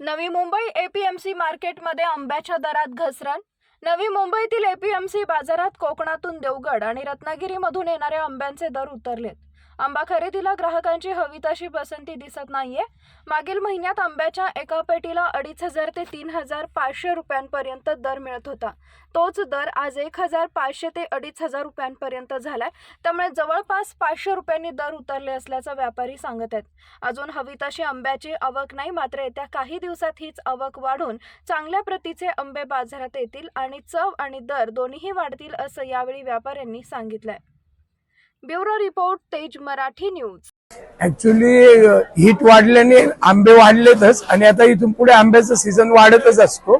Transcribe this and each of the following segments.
Navi Mumbai APMC मार्केटमध्ये आंब्याच्या दरात घसरण. नवी मुंबईतील एपीएमसी बाजारात कोकणातून देवगड आणि रत्नागिरीमधून येणाऱ्या आंब्यांचे दर उतरलेत. आंबा खरेदीला ग्राहकांची हवी तशी पसंती दिसत नाहीये. मागील महिन्यात आंब्याच्या एका पेटीला अडीच हजार ते तीन हजार पाचशे रुपयांपर्यंत दर मिळत होता. तोच दर आज एक हजार पाचशे ते अडीच हजार रुपयांपर्यंत झालाय. त्यामुळे जवळपास पाचशे रुपयांनी दर उतरले असल्याचं व्यापारी सांगत आहेत. अजून हवी तशी आंब्याची आवक नाही मात्र येत्या काही दिवसात हीच आवक वाढून चांगल्या प्रतीचे आंबे बाजारात येतील आणि चव आणि दर दोन्हीही वाढतील असं यावेळी व्यापाऱ्यांनी सांगितलंय. ब्युरो रिपोर्ट तेज मराठी न्यूज. ऍक्च्युली हिट वाढल्याने आंबे वाढलेतच आणि आता इथून पुढे आंब्याचा सीझन वाढतच असतो.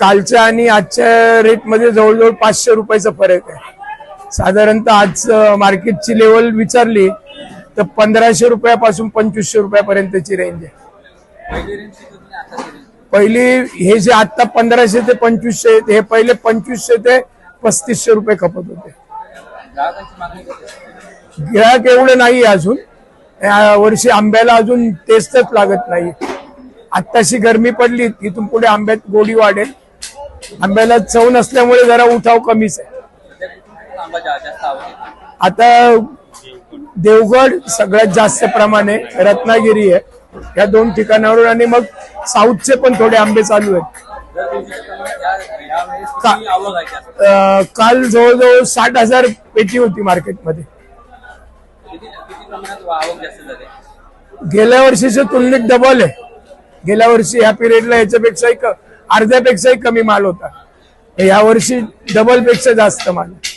कालच्या आणि आजच्या रेटमध्ये जवळजवळ पाचशे रुपयाचा फरक आहे. साधारणतः आज मार्केटची लेवल विचारली तर पंधराशे रुपयापासून पंचवीसशे रुपयापर्यंतची रेंज आहे. पहिली हे जे आता पंधराशे ते पंचवीसशे आहेत, हे पहिले पंचवीसशे ते पस्तीसशे रुपये खपत होते. गिराक एवढं नाही अजून. या वर्षी आंब्याला अजून टेस्टच लागत नाही. आत्ताशी गरमी पडली इथून पुढे आंब्यात गोडी वाढेल. आंब्याला चव नसल्यामुळे जरा उठाव कमीच आहे. आता देवगड सगळ्यात जास्त प्रमाणे रत्नागिरी आहे. या दोन ठिकाणावरून आणि मग साऊथचे पण थोडे आंबे चालू आहेत. काल जवळजवळ साठ हजार पेटी होती मार्केटमध्ये. गेल्या वर्षीच्या तुलनेत डबल आहे. गेल्या वर्षी ह्या पिरियडला याच्यापेक्षाही अर्ध्यापेक्षाही कमी माल होता. या वर्षी डबलपेक्षा जास्त माल आहे.